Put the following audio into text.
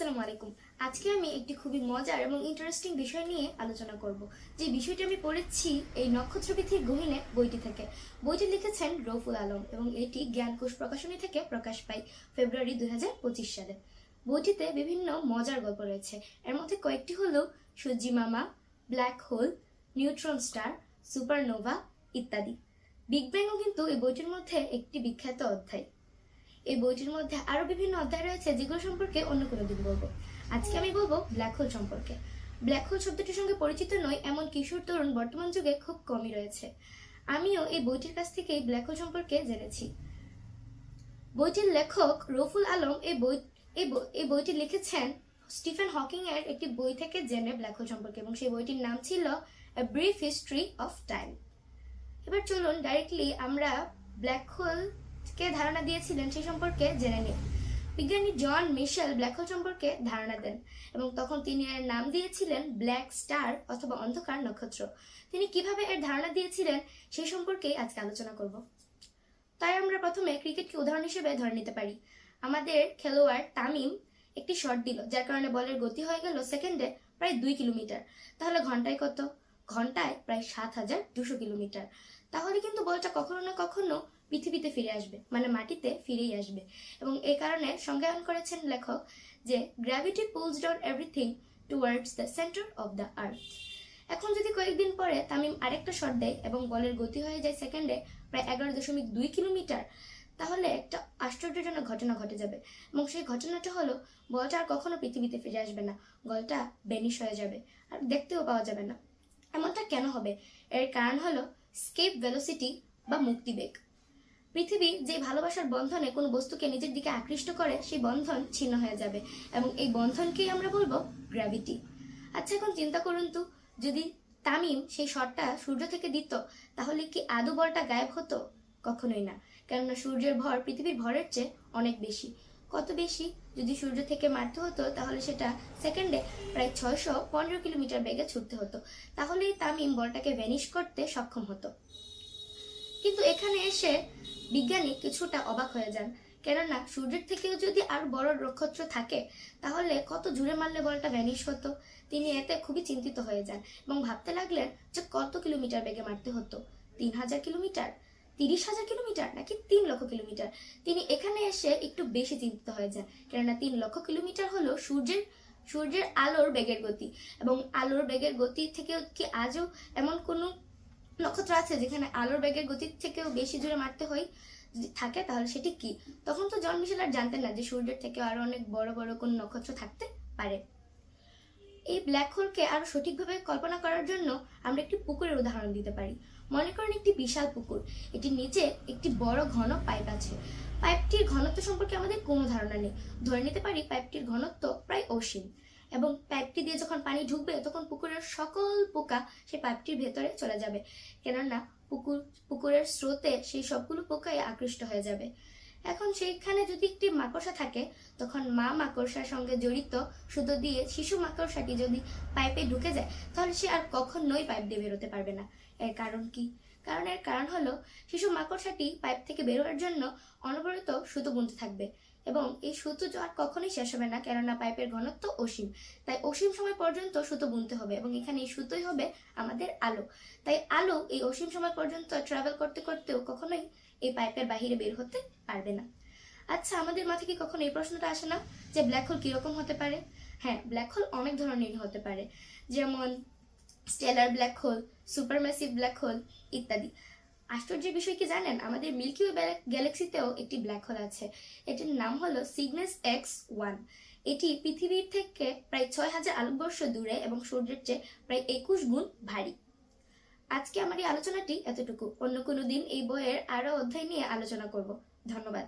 আসসালামু আলাইকুম। আজকে আমি একটি খুবই মজার এবং ইন্টারেস্টিং বিষয় নিয়ে আলোচনা করব। যে বিষয়টি আমি পড়েছি এই নক্ষত্রবিধির গহিনে বইটি থেকে। বইটি লিখেছেন রফুল আলম এবং এটি জ্ঞানকোষ প্রকাশনী থেকে প্রকাশ পায় ফেব্রুয়ারি দুই হাজার পঁচিশ সালে। বইটিতে বিভিন্ন মজার গল্প রয়েছে। এর মধ্যে কয়েকটি হলো সূর্যি মামা, black hole, neutron star, supernova ইত্যাদি। বিগ ব্যাংও কিন্তু এই বইটির মধ্যে একটি বিখ্যাত অধ্যায়। এই বইটির মধ্যে আরও বিভিন্ন অধ্যায় রয়েছে, যেগুলো সম্পর্কে অন্য কোনো দিন বলব। আজকে আমি বলব ব্ল্যাক হোল সম্পর্কে। ব্ল্যাক হোল শব্দটির সঙ্গে পরিচিত নয় এমন কিশোর তরুণ বর্তমান যুগে খুব কমই রয়েছে। আমিও এই বইটির কাছ থেকেই ব্ল্যাক হোল সম্পর্কে জেনেছি। বইটির লেখক রফুল আলম এই বই, এই বই- এই বইটি লিখেছেন স্টিফেন হকিং এর একটি বই থেকে জেনে ব্ল্যাক হোল সম্পর্কে, এবং সেই বইটির নাম ছিল a brief history of time এবার চলুন ডাইরেক্টলি আমরা ব্ল্যাক হোল কে ধারণা দিয়েছিলেন সেই সম্পর্কে জেনে নিই বিজ্ঞানী জন মিশেল ব্ল্যাক হোল সম্পর্কে ধারণা দেন এবং তখন তিনি এর নাম দিয়েছিলেন ব্ল্যাক স্টার অথবা অন্ধকার নক্ষত্র। তিনি কীভাবে এর ধারণা দিয়েছিলেন সেই সম্পর্কেই আজকে আলোচনা করব। তাই আমরা প্রথমে ক্রিকেটকে উদাহরণ হিসেবে ধরে নিতে পারি। আমাদের খেলোয়াড় তামিম একটি শট দিল, যার কারণে বলের গতি হয়ে গেল সেকেন্ডে প্রায় দুই কিলোমিটার। তাহলে ঘন্টায় কত? ঘন্টায় প্রায় সাত হাজার দুশো কিলোমিটার। তাহলে কিন্তু বলটা কখনো না কখনো পৃথিবীতে ফিরে আসবে মানে মাটিতে ফিরেই আসবে। এবং এই কারণে সংজ্ঞায়ন করেছেন লেখক যে gravity pulls down everything towards the centre of the earth এখন যদি কয়েকদিন পরে তামিম আরেকটা শট দেয় এবং বলের গতি হয়ে যায় সেকেন্ডে প্রায় এগারো দশমিক দুই কিলোমিটার, তাহলে একটা আশ্চর্যজনক ঘটনা ঘটে যাবে। এবং সেই ঘটনাটা হলো, বলটা আর কখনো পৃথিবীতে ফিরে আসবে না। বলটা বেনিশ হয়ে যাবে, আর দেখতেও পাওয়া যাবে না। এমনটা কেন হবে? এর কারণ হলো স্কেপ ভেলোসিটি বা মুক্তিবেগ পৃথিবী যে ভালোবাসার বন্ধনে কোনো বস্তুকে নিজের দিকে আকৃষ্ট করে, সেই বন্ধন ছিন্ন হয়ে যাবে এবং এই বন্ধনকেই আমরা বলব গ্র্যাভিটি। আচ্ছা এখন চিন্তা করুন তো, যদি তামিম সেই শটটা সূর্য থেকে দিত, তাহলে কি আদৌ বলটা গায়েব হতো? কখনোই না। কেননা সূর্যের ভর পৃথিবীর ভরের চেয়ে অনেক বেশি। কত বেশি? যদি সূর্য থেকে মারতে হতো, তাহলে সেটা সেকেন্ডে প্রায় ছয়শো পনেরো কিলোমিটার বেগে ছুটতে হতো। তাহলেই তামিম বলটাকে ভ্যানিশ করতে সক্ষম হতো। কিন্তু এখানে এসে বিজ্ঞানী কিছুটা অবাক হয়ে যান। কেননা সূর্যের থেকেও যদি আর বড় নক্ষত্র থাকে, তাহলে কত জুড়ে মারলে বলটা ভ্যানিশ হতো? তিনি এতে খুবই চিন্তিত হয়ে যান এবং ভাবতে লাগলেন যে কত কিলোমিটার বেগে মারতে হতো? তিন হাজার কিলোমিটার? তিরিশ হাজার কিলোমিটার নাকি তিন লক্ষ কিলোমিটার? তিনি এখানে এসে একটু বেশি চিন্তিত হয়ে যান, কেননা তিন লক্ষ কিলোমিটার হলো সূর্যের সূর্যের আলোর বেগের গতি। এবং আলোর বেগের গতি থেকেও কি আজও এমন কোনো নক্ষত্র আছে যেখানে আলোর বেগের গতির থেকেও বেশি জোরে মারতে হয়, যদি থাকে তাহলে সেটি কি? তখন তো জন মিশেল আর জানতেন না যে সূর্যের থেকে আরও অনেক বড় বড় কোন নক্ষত্র থাকতে পারে। এই ব্ল্যাক হোলকে আরও সঠিকভাবে কল্পনা করার জন্য আমরা একটি পুকুরের উদাহরণ দিতে পারি। মনে করেন একটি বিশাল পুকুর। এটির নিচে একটি বড় ঘন পাইপ আছে। পাইপটির ঘনত্ব সম্পর্কে আমাদের কোনো ধারণা নেই। ধরে নিতে পারি পাইপটির ঘনত্ব প্রায় অসীম। এবং পাইপটি দিয়ে যখন পানি ঢুকবে, তখন পুকুরের সকল পোকা সেই পাইপটির ভেতরে চলে যাবে। কেননা পুকুর, পুকুরের স্রোতে সেই সবগুলো পোকাই আকৃষ্ট হয়ে যাবে। এখন সেইখানে যদি একটি মাকড়সা থাকে, তখন মা মাকড়সার সঙ্গে জড়িত সুতো দিয়ে শিশু মাকড়সাটি যদি পাইপে ঢুকে যায়, তাহলে সে আর কখনোই পাইপ দিয়ে বেরোতে পারবে না। এর কারণ কি? কারণ এর কারণ হলো, শিশু মাকড়সাটি পাইপ থেকে বেরোয়ার জন্য অনবরত সুতো বুনতে থাকবে। এবং এই সুতো আর কখনোই শেষ হবে না, কেননা পাইপের ঘনত্ব অসীম। তাই অসীম সময় পর্যন্ত সুতো বুনতে হবে এবং এখানে এই সুতোই হবে আমাদের আলো। তাই আলো এই অসীম সময় পর্যন্ত ট্রাভেল করতে করতেও কখনোই এই পাইপের বাহিরে বের হতে পারবে না। আচ্ছা আমাদের মাথায় কি কখনো এই প্রশ্নটা আসে না যে ব্ল্যাক হোল কীরকম হতে পারে? হ্যাঁ ব্ল্যাক হোল অনেক ধরনের হতে পারে। যেমন stellar black hole supermassive black hole ইত্যাদি। আশ্চর্যের বিষয় কি জানেন? আমাদের মিল্কি ওয়ে গ্যালাক্সিতেও একটি ব্ল্যাক হোল আছে। এটির নাম হলো সিগনেস এক্স ওয়ান এটি পৃথিবীর থেকে প্রায় ছয় হাজার আলোকবর্ষ দূরে এবং সূর্যের চেয়ে প্রায় একুশ গুণ ভারী। আজকে আমার এই আলোচনাটি এতটুকু। অন্য কোনো দিন এই বইয়ের আরও অধ্যায় নিয়ে আলোচনা করব। ধন্যবাদ।